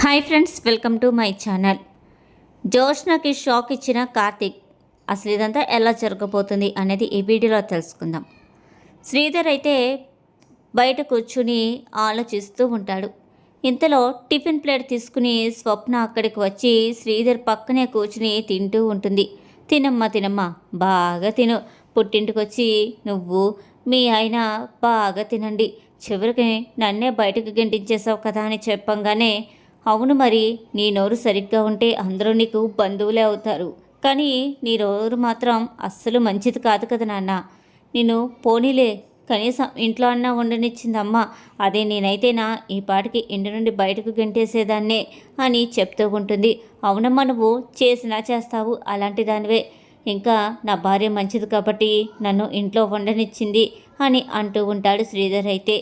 Hi friends welcome to my channel జోష్నకి shock ఇచ్చిన కార్తిక్. అసలు ఇదంతా ఎలా జరగబోతుంది అనేది ఈ వీడియోలో తెలుసుకుందాం. శ్రీధర్ అయితే బయట కూర్చుని ఆలోచిస్తూ ఉంటాడు. ఇంతలో టిఫిన్ ప్లేట్ తీసుకుని స్వప్న అక్కడికి వచ్చి శ్రీధర్ పక్కనే కూర్చుని తింటూ ఉంటుంది. తినమ్మా తినమ్మా బాగా తిను. పుట్టింటికి వచ్చి నువ్వు మీ ఆయన బాగా తినండి. చివరికి నన్నే బయటకు గంటించేసావు కదా అని చెప్పంగానే అవును మరి నీ నోరు సరిగ్గా ఉంటే అందరూ నీకు బంధువులే అవుతారు. కానీ నీ నోరు మాత్రం అస్సలు మంచిది కాదు కదా నాన్న. నేను పోనీలే కనీసం ఇంట్లో అన్నా ఉండనిచ్చిందమ్మ. అదే నేనైతేనా ఈ పాటికి ఇంటి నుండి బయటకు గెంటేసేదాన్నే అని చెప్తూ ఉంటుంది. అవునమ్మా నువ్వు చేసినా చేస్తావు అలాంటి దానివే. ఇంకా నా భార్య మంచిది కాబట్టి నన్ను ఇంట్లో ఉండనిచ్చింది అని అంటూ ఉంటాడు శ్రీధర్ అయితే.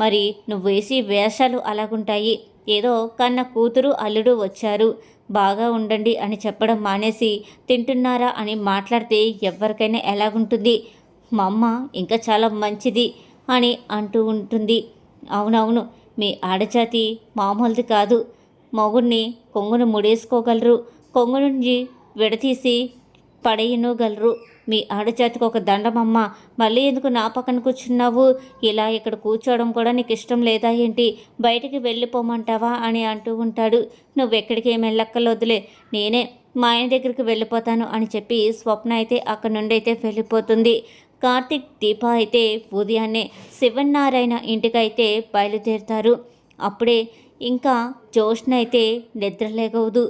మరి నువ్వు వేసి వేషాలు అలాగుంటాయి. ఏదో కన్న కూతురు అల్లుడు వచ్చారు. బాగా ఉండండి అని చెప్పడం మానేసి తింటున్నారా అని మాట్లాడితే ఎవరికైనా ఎలాగుంటుంది? మా అమ్మ ఇంకా చాలా మంచిది అని అంటూ ఉంటుంది. అవునవును మీ ఆడజాతి మామూలుది కాదు. మొగుడిని కొంగును ముడేసుకోగలరు. కొంగు నుంచి విడతీసి పడేయనుగలరు. మీ ఆడజాతికి ఒక దండమమ్మ. మళ్ళీ ఎందుకు నా పక్కన కూర్చున్నావు? ఇలా ఇక్కడ కూర్చోవడం కూడా నీకు ఇష్టం లేదా ఏంటి? బయటికి వెళ్ళిపోమంటావా అని అంటూ ఉంటాడు. నువ్వెక్కడికి ఏం వెళ్ళక్కర్లొద్దులే నేనే మా ఆయన దగ్గరికి వెళ్ళిపోతాను అని చెప్పి స్వప్న అయితే అక్కడి నుండి అయితే వెళ్ళిపోతుంది. కార్తిక్ దీప అయితే ఉదయాన్నే శివన్నారాయణ ఇంటికైతే బయలుదేరుతారు. అప్పుడే ఇంకా జోష్న అయితే నిద్రలేకవుదు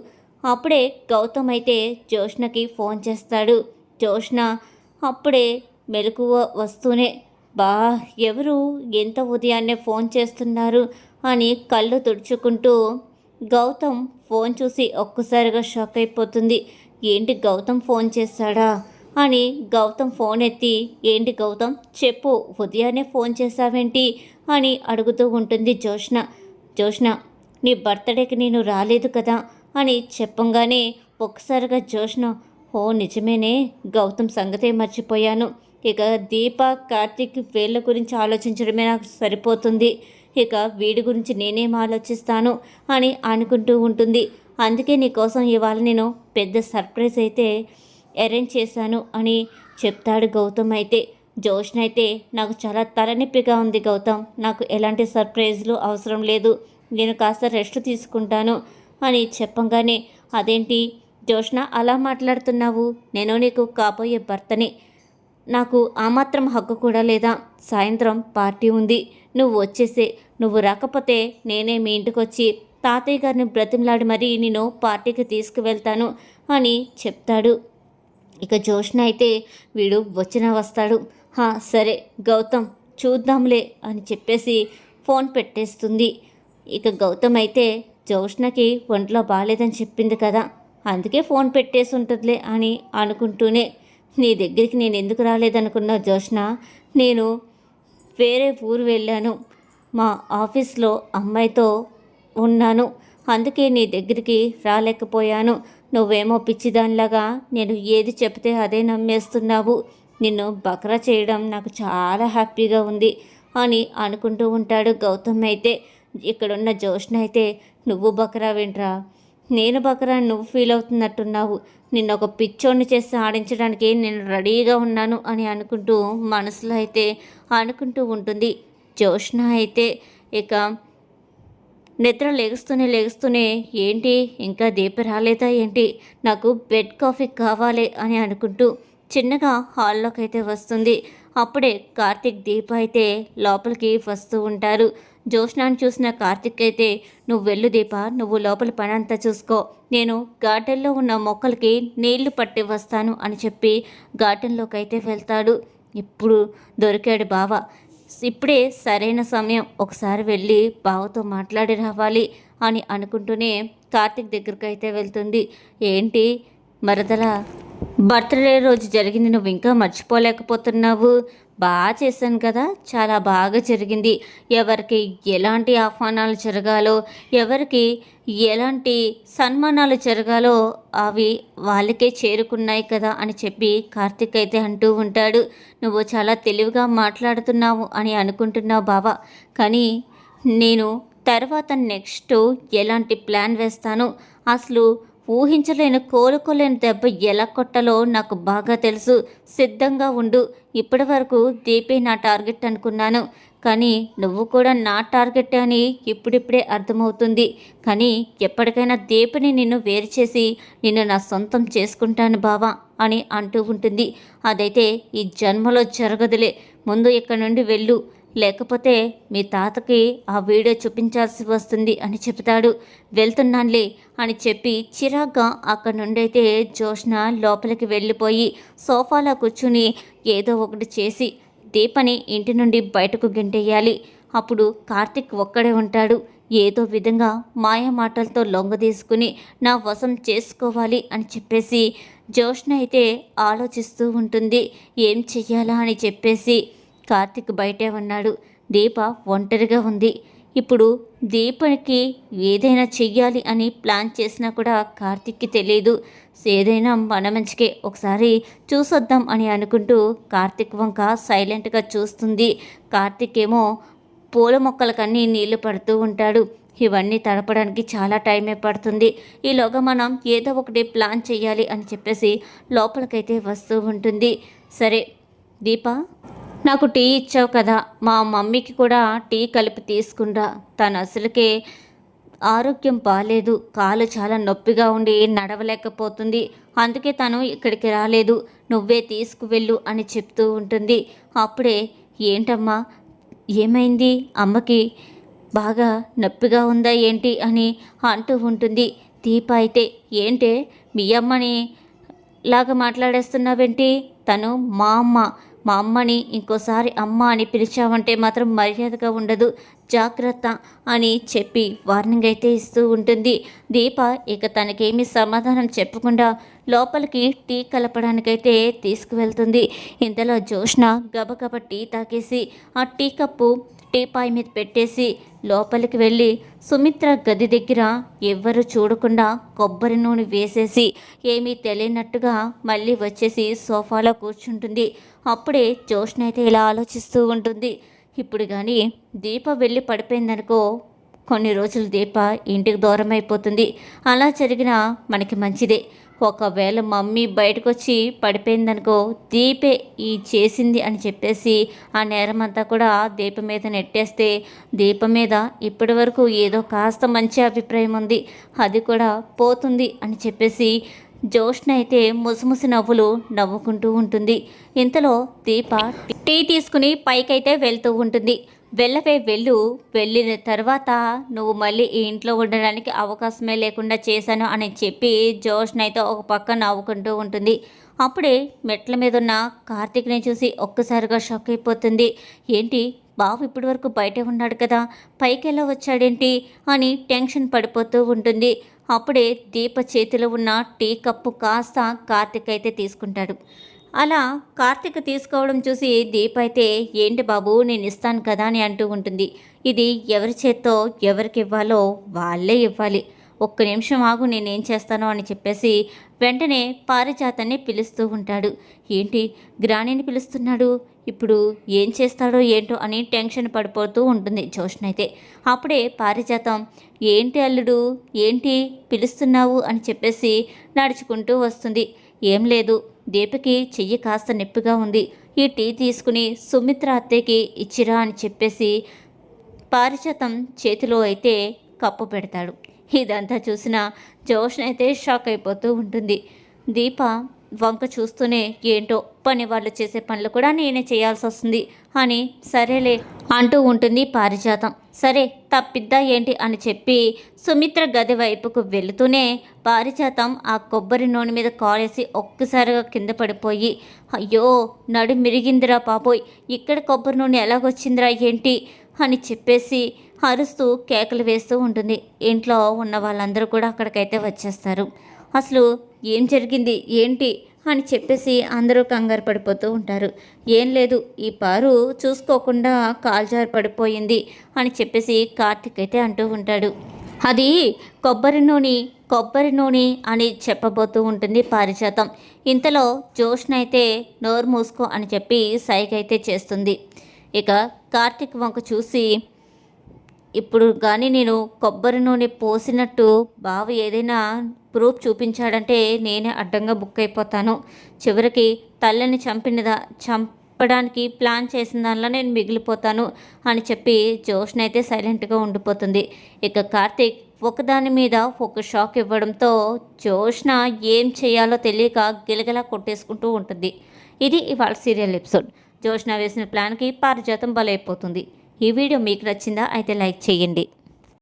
అప్పుడే గౌతమ్ అయితే జోష్నకి ఫోన్ చేస్తాడు. జోష్న అప్పుడే మెలకువ వస్తూనే బా ఎవరు? ఎంత ఉదయాన్నే ఫోన్ చేస్తున్నారు? అని కళ్ళు తుడుచుకుంటూ గౌతమ్ ఫోన్ చూసి ఒక్కసారిగా షాక్ అయిపోతుంది. ఏంటి గౌతమ్ ఫోన్ చేశాడా? అని గౌతమ్ ఫోన్ ఎత్తి ఏంటి గౌతమ్? చెప్పు ఉదయాన్నే ఫోన్ చేశావేంటి? అని అడుగుతూ ఉంటుంది జోష్న. జోష్న నీ బర్త్డేకి నేను రాలేదు కదా? అని చెప్పంగానే ఒక్కసారిగా జోష్న ఓ నిజమేనే. గౌతమ్ సంగతే మర్చిపోయాను. ఇక దీప కార్తీక్ వీళ్ళ గురించి ఆలోచించడమే నాకు సరిపోతుంది. ఇక వీడి గురించి నేనేం ఆలోచిస్తాను అని అనుకుంటూ ఉంటుంది. అందుకే నీకోసం ఇవాళ నేను పెద్ద సర్ప్రైజ్ అయితే అరేంజ్ చేశాను అని చెప్తాడు గౌతమ్ అయితే. జోష్న అయితే నాకు చాలా తలనొప్పిగా ఉంది గౌతమ్. నాకు ఎలాంటి సర్ప్రైజ్లు అవసరం లేదు. నేను కాస్త రెస్ట్ తీసుకుంటాను అని చెప్పంగానే అదేంటి? జోష్ణ అలా మాట్లాడుతున్నావు? నేను నీకు కాబోయే భర్తని. నాకు ఆ మాత్రం హక్కు కూడా లేదా? సాయంత్రం పార్టీ ఉంది. నువ్వు వచ్చేసే. నువ్వు రాకపోతే నేనే మీ ఇంటికి వచ్చి తాతయ్య గారిని బ్రతిమలాడి మరీ నేను పార్టీకి తీసుకువెళ్తాను అని చెప్తాడు. ఇక జోష్ణ అయితే వీడు వచ్చినా వస్తాడు. హా సరే గౌతమ్ చూద్దాంలే అని చెప్పేసి ఫోన్ పెట్టేస్తుంది. ఇక గౌతమ్ అయితే జోష్ణకి ఒంట్లో బాగాలేదని చెప్పింది కదా. అందుకే ఫోన్ పెట్టేసి ఉంటుందిలే అని అనుకుంటూనే నీ దగ్గరికి నేను ఎందుకు రాలేదనుకున్న జోష్న నేను వేరే ఊరు వెళ్ళాను. మా ఆఫీస్లో అమ్మాయితో ఉన్నాను. అందుకే నీ దగ్గరికి రాలేకపోయాను. నువ్వేమో పిచ్చిదానిలాగా నేను ఏది చెప్తే అదే నమ్మేస్తున్నావు. నిన్ను బక్రా చేయడం నాకు చాలా హ్యాపీగా ఉంది అని అనుకుంటూ ఉంటాడు గౌతమ్ అయితే. ఇక్కడున్న జోష్న అయితే నువ్వు బక్రా వింట్రా నేను బకరా నువ్వు ఫీల్ అవుతున్నట్టున్నావు. నిన్న ఒక పిచ్చోడిని చేసి ఆడించడానికి నేను రెడీగా ఉన్నాను అని అనుకుంటూ మనసులో అయితే అనుకుంటూ ఉంటుంది. జోష్ణ అయితే ఇక నిద్ర లేగుస్తూనే లేగుస్తూనే ఏంటి? ఇంకా దీప రాలేదా? ఏంటి? నాకు బెడ్ కాఫీ కావాలి అని అనుకుంటూ చిన్నగా హాల్లోకి అయితే వస్తుంది. అప్పుడే కార్తిక్ దీప అయితే లోపలికి వస్తూ ఉంటారు. జోష్నాన్ని చూసిన కార్తిక్ అయితే నువ్వు వెళ్ళు దీప నువ్వు లోపల పని అంతా చూసుకో. నేను గార్డెన్లో ఉన్న మొక్కలకి నీళ్ళు పట్టి వస్తాను అని చెప్పి గార్డెన్లోకి అయితే వెళ్తాడు. ఇప్పుడు దొరికాడు బావ. ఇప్పుడే సరైన సమయం. ఒకసారి వెళ్ళి బావతో మాట్లాడి రావాలి అని అనుకుంటూనే కార్తిక్ దగ్గరికి అయితే వెళ్తుంది. ఏంటి మరదల? బర్త్డే రోజు జరిగింది. నువ్వు ఇంకా మర్చిపోలేకపోతున్నావు. బాగా చేశాను కదా. చాలా బాగా జరిగింది. ఎవరికి ఎలాంటి ఆహ్వానాలు జరగాలో ఎవరికి ఎలాంటి సన్మానాలు జరగాలో అవి వాళ్ళకే చేరుకున్నాయి కదా అని చెప్పి కార్తిక్ అయితే అంటూ ఉంటాడు. నువ్వు చాలా తెలివిగా మాట్లాడుతున్నావు అని అనుకుంటున్నావు బావా. కానీ నేను తర్వాత నెక్స్ట్ ఎలాంటి ప్లాన్ వేస్తాను? అసలు ఊహించలేని కోలుకోలేని దెబ్బ ఎలా కొట్టాలో నాకు బాగా తెలుసు. సిద్ధంగా ఉండు. ఇప్పటి వరకు దీపే నా టార్గెట్ అనుకున్నాను. కానీ నువ్వు కూడా నా టార్గెట్ అని ఇప్పుడిప్పుడే అర్థమవుతుంది. కానీ ఎప్పటికైనా దీపని నిన్ను వేరు చేసి నిన్ను నా సొంతం చేసుకుంటాను బావా అని అంటూ ఉంటుంది. అదైతే ఈ జన్మలో జరగదులే. ముందు ఇక్కడ నుండి వెళ్ళు. లేకపోతే మీ తాతకి ఆ వీడియో చూపించాల్సి వస్తుంది అని చెబుతాడు. వెళ్తున్నానులే అని చెప్పి చిరాగ్గా అక్కడి నుండి అయితే జోష్న లోపలికి వెళ్ళిపోయి సోఫాలో కూర్చుని ఏదో ఒకటి చేసి దీపని ఇంటి నుండి బయటకు గెంటేయాలి. అప్పుడు కార్తిక్ ఒక్కడే ఉంటాడు. ఏదో విధంగా మాయ మాటలతో లొంగ తీసుకుని నా వశం చేసుకోవాలి అని చెప్పేసి జోష్న అయితే ఆలోచిస్తూ ఉంటుంది. ఏం చెయ్యాలా అని చెప్పేసి కార్తిక్ బయటే ఉన్నాడు. దీప ఒంటరిగా ఉంది. ఇప్పుడు దీపకి ఏదైనా చెయ్యాలి అని ప్లాన్ చేసినా కూడా కార్తిక్కి తెలియదు ఏదైనా మన మంచికే. ఒకసారి చూసొద్దాం అని అనుకుంటూ కార్తిక్ వంక సైలెంట్గా చూస్తుంది. కార్తిక్ ఏమో పూల మొక్కలకన్నీ నీళ్ళు పడుతూ ఉంటాడు. ఇవన్నీ తడపడానికి చాలా టైమే పడుతుంది. ఈలోగా మనం ఏదో ఒకటి ప్లాన్ చేయాలి అని చెప్పేసి లోపలికైతే వస్తూ ఉంటుంది. సరే దీప నాకు టీ ఇచ్చావు కదా మా మమ్మీకి కూడా టీ కలిపి తీసుకుంటా తను అసలుకే ఆరోగ్యం బాగాలేదు కాలు చాలా నొప్పిగా ఉండి నడవలేకపోతుంది. అందుకే తను ఇక్కడికి రాలేదు నువ్వే తీసుకువెళ్ళు అని చెప్తూ ఉంటుంది. అప్పుడే ఏంటమ్మా ఏమైంది? అమ్మకి బాగా నొప్పిగా ఉందా ఏంటి? అని అంటూ ఉంటుంది. దీప అయితే ఏంటే మీ అమ్మని లాగా మాట్లాడేస్తున్నావేంటి? తను మా అమ్మ మా అమ్మని ఇంకోసారి అమ్మ అని పిలిచావంటే మాత్రం మర్యాదగా ఉండదు జాగ్రత్త అని చెప్పి వార్నింగ్ అయితే ఇస్తూ ఉంటుంది. దీప ఇక తనకేమీ సమాధానం చెప్పకుండా లోపలికి టీ కలపడానికైతే తీసుకువెళ్తుంది. ఇంతలో జోష్న గబగబ టీ తాకేసి ఆ టీ కప్పు టీపాయ్ మీద పెట్టేసి లోపలికి వెళ్ళి సుమిత్ర గది దగ్గర ఎవ్వరు చూడకుండా కొబ్బరి నూనె వేసేసి ఏమీ తెలియనట్టుగా మళ్ళీ వచ్చేసి సోఫాలో కూర్చుంటుంది. అప్పుడే జోష్ణ అయితే ఇలా ఆలోచిస్తూ ఉంటుంది. ఇప్పుడు కానీ దీప వెళ్ళి పడిపోయిందనుకో కొన్ని రోజులు దీప ఇంటికి దూరం అయిపోతుంది. అలా జరిగినా మనకి మంచిదే. ఒకవేళ మమ్మీ బయటకు వచ్చి పడిపోయిందనుకో దీపే ఈ చేసింది అని చెప్పేసి ఆ నేరం అంతా కూడా దీప మీద నెట్టేస్తే దీప మీద ఇప్పటి వరకు ఏదో కాస్త మంచి అభిప్రాయం ఉంది. అది కూడా పోతుంది అని చెప్పేసి జోష్ణ అయితే ముసిముసి నవ్వులు నవ్వుకుంటూ ఉంటుంది. ఇంతలో దీప టీ తీసుకుని పైకైతే వెళ్తూ ఉంటుంది. వెళ్ళవే వెళ్ళు. వెళ్ళిన తర్వాత నువ్వు మళ్ళీ ఈ ఇంట్లో ఉండడానికి అవకాశమే లేకుండా చేశాను అని చెప్పి జోష్న అయితే ఒక పక్క నవ్వుకుంటూ ఉంటుంది. అప్పుడే మెట్ల మీద ఉన్న కార్తీక్ని చూసి ఒక్కసారిగా షాక్ అయిపోతుంది. ఏంటి? బాబు ఇప్పటి వరకు బయటే ఉన్నాడు కదా. పైకి ఎలా వచ్చాడేంటి? అని టెన్షన్ పడిపోతూ ఉంటుంది. అప్పుడే దీప చేతిలో ఉన్న టీ కప్పు కాస్త కార్తీక్ అయితే తీసుకుంటాడు. అలా కార్తీక్ తీసుకోవడం చూసి దీప అయితే ఏంటి బాబు నేను ఇస్తాను కదా అని అంటూ ఉంటుంది. ఇది ఎవరి చేత్తో ఎవరికి ఇవ్వాలో వాళ్ళే ఇవ్వాలి. ఒక్క నిమిషం ఆగు నేనేం చేస్తానో అని చెప్పేసి వెంటనే పారిజాతాన్ని పిలుస్తూ ఉంటాడు. ఏంటి గ్రాణిని పిలుస్తున్నాడు? ఇప్పుడు ఏం చేస్తాడో ఏంటో అని టెన్షన్ పడిపోతూ ఉంటుంది జోష్న అయితే. అప్పుడే పారిజాతం ఏంటి అల్లుడు ఏంటి పిలుస్తున్నావు అని చెప్పేసి నడుచుకుంటూ వస్తుంది. ఏం లేదు దీపకి చెయ్యి కాస్త నొప్పిగా ఉంది. ఈ టీ తీసుకుని సుమిత్ర అత్తయ్యకి ఇచ్చిరా అని చెప్పేసి పారిజాతం చేతిలో అయితే కప్పు పెడతాడు. ఇదంతా చూసిన జోష్ అయితే షాక్ అయిపోతూ ఉంటుంది. దీప వంక చూస్తూనే ఏంటో పని వాళ్ళు చేసే పనులు కూడా నేనే చేయాల్సి వస్తుంది. అని సరేలే అంటూ ఉంటుంది పారిజాతం. సరే తప్పిద్దా ఏంటి అని చెప్పి సుమిత్ర గది వైపుకు వెళుతూనే పారిజాతం ఆ కొబ్బరి నూనె మీద కాలేసి ఒక్కసారిగా కింద పడిపోయి అయ్యో నడు మిరిగిందిరా పాపోయ్ ఇక్కడ కొబ్బరి నూనె ఎలాగొచ్చిందిరా ఏంటి? అని చెప్పేసి అరుస్తూ కేకలు వేస్తూ ఉంటుంది. ఇంట్లో ఉన్న వాళ్ళందరూ కూడా అక్కడికైతే వచ్చేస్తారు. అసలు ఏం జరిగింది ఏంటి అని చెప్పేసి అందరూ కంగారు పడిపోతూ ఉంటారు. ఏం లేదు ఈ పారు చూసుకోకుండా కాల్జారు పడిపోయింది అని చెప్పేసి కార్తీక్ అయితే అంటూ ఉంటాడు. అది కొబ్బరి నూనె కొబ్బరి నూనె అని చెప్పబోతూ ఉంటుంది పారిజాతం. ఇంతలో జోష్న అయితే నోరు మూసుకో అని చెప్పి సైగైతే చేస్తుంది. ఇక కార్తీక్ వంక చూసి ఇప్పుడు కానీ నేను కొబ్బరి నూనె పోసినట్టు బావ ఏదైనా ప్రూఫ్ చూపించాడంటే నేనే అడ్డంగా బుక్ అయిపోతాను. చివరికి తల్లిని చంపినదా చంపడానికి ప్లాన్ చేసిన దానిలో నేను మిగిలిపోతాను అని చెప్పి జోష్న అయితే సైలెంట్గా ఉండిపోతుంది. ఇక కార్తీక్ ఒకదాని మీద ఒక షాక్ ఇవ్వడంతో జోష్న ఏం చేయాలో తెలియక గిలగిలా కొట్టేసుకుంటూ ఉంటుంది. ఇది ఇవాళ సీరియల్ ఎపిసోడ్. జోష్న వేసిన ప్లాన్కి పారిజాతం బలైపోతుంది. ఈ వీడియో మీకు నచ్చిందా అయితే లైక్ చేయండి.